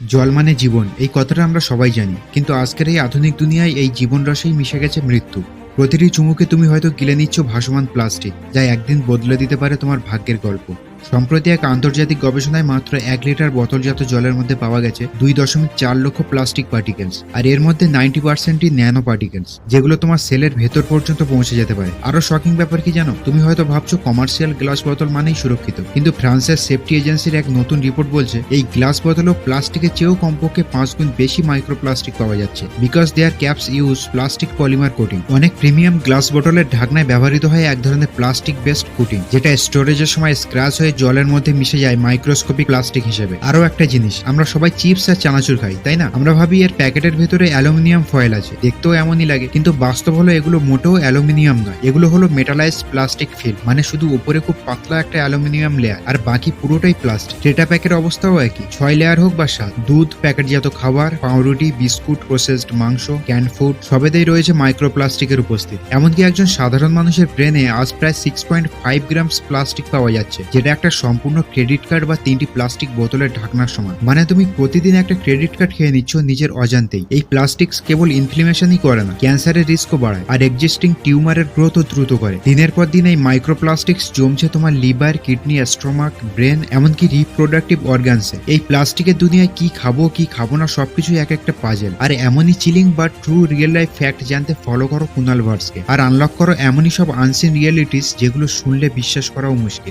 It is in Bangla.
জল মানে জীবন, এই কথাটা আমরা সবাই জানি। কিন্তু আজকের এই আধুনিক দুনিয়ায় এই জীবন রসেই মিশে গেছে মৃত্যু। প্রতিটি চুমুকে তুমি হয়তো গিলে নিচ্ছ ভাসমান প্লাস্টিক, যা একদিন বদলে দিতে পারে তোমার ভাগ্যের গল্প। সম্প্রতি এক আন্তর্জাতিক গবেষণায় মাত্র এক লিটার বোতলজাত জলের মধ্যে পাওয়া গেছে দুই দশমিক চার লক্ষ প্লাস্টিক পার্টিকেলস, আর এর মধ্যে নাইনটি পার্সেন্টই ন্যানো পার্টিকেলস, যেগুলো তোমার সেলের ভেতর পর্যন্ত পৌঁছে যেতে পারে। আরও শকিং ব্যাপার কি জানো? তুমি হয়তো ভাবছ কমার্শিয়াল গ্লাস বোতল মানেই সুরক্ষিত, কিন্তু ফ্রান্সের সেফটি এজেন্সির এক নতুন রিপোর্ট বলছে, এই গ্লাস বোতলও প্লাস্টিকের চেয়েও কমপক্ষে পাঁচ গুণ বেশি মাইক্রোপ্লাস্টিক পাওয়া যাচ্ছে। Because their caps use plastic polymer coating. অনেক প্রিমিয়াম গ্লাস বোতলের ঢাকনায় ব্যবহৃত হয় এক ধরনের প্লাস্টিক বেসড কোটিং, যেটা স্টোরেজের সময় স্ক্র্যাচ হয়ে জলের মধ্যে মিশে যায় মাইক্রোস্কোপিক প্লাস্টিক হিসেবে। আরও একটা জিনিস, আমরা সবাই চিপস আর চানাচুর খাই, তাই না? আমরা ভাবি এর প্যাকেটের ভেতরে অ্যালুমিনিয়াম ফয়েল আছে, দেখতেও এমনই লাগে, কিন্তু বাস্তব হলো এগুলো মোটেও অ্যালুমিনিয়াম নয়, এগুলো হলো মেটালাইজড প্লাস্টিক ফিল্ম মানে শুধু উপরে খুব পাতলা একটা অ্যালুমিনিয়াম লেয়ার আর বাকি পুরোটাই প্লাস্টিক টেটা প্যাকের অবস্থাও একই, ছয় লেয়ার হোক বা সাত, দুধ, প্যাকেটজাত খাবার, পাউরুটি, বিস্কুট প্রসেসড মাংস ক্যান ফুড সবেতেই রয়েছে মাইক্রোপ্লাস্টিকের উপস্থিত। এমনকি একজন সাধারণ মানুষের ব্রেনে আজ প্রায় six point five grams plastic পাওয়া যাচ্ছে, যেটা একটা সম্পূর্ণ ক্রেডিট কার্ড বা তিনটি প্লাস্টিক বোতলের ঢাকনার সমান। মানে তুমি প্রতিদিন একটা ক্রেডিট কার্ড খেয়ে নিচ্ছ নিজের অজান্তেই। এই প্লাস্টিক্স কেবল ইনফ্লিমেশনই করে না ক্যান্সারের রিস্কও বাড়ায় আর এক্সিস্টিং টিউমারের গ্রোথও দ্রুত করে। দিনের পর দিন এই মাইক্রোপ্লাস্টিক্স জমছে তোমার লিভার কিডনি স্টোমাক ব্রেন এমনকি রিপ্রোডাক্টিভ অর্গানসে এই প্লাস্টিকের দুনিয়ায় কি খাব কি খাব না সবকিছুই এক একটা পাজেল আর এমনই চিলিং বা ট্রু রিয়েল লাইফ ফ্যাক্ট জানতে ফলো করো কুনাল ভার্সকে। আর আনলক করো এমনই সব আনসিন রিয়েলিটিস যেগুলো শুনলে বিশ্বাস করাও মুশকিল।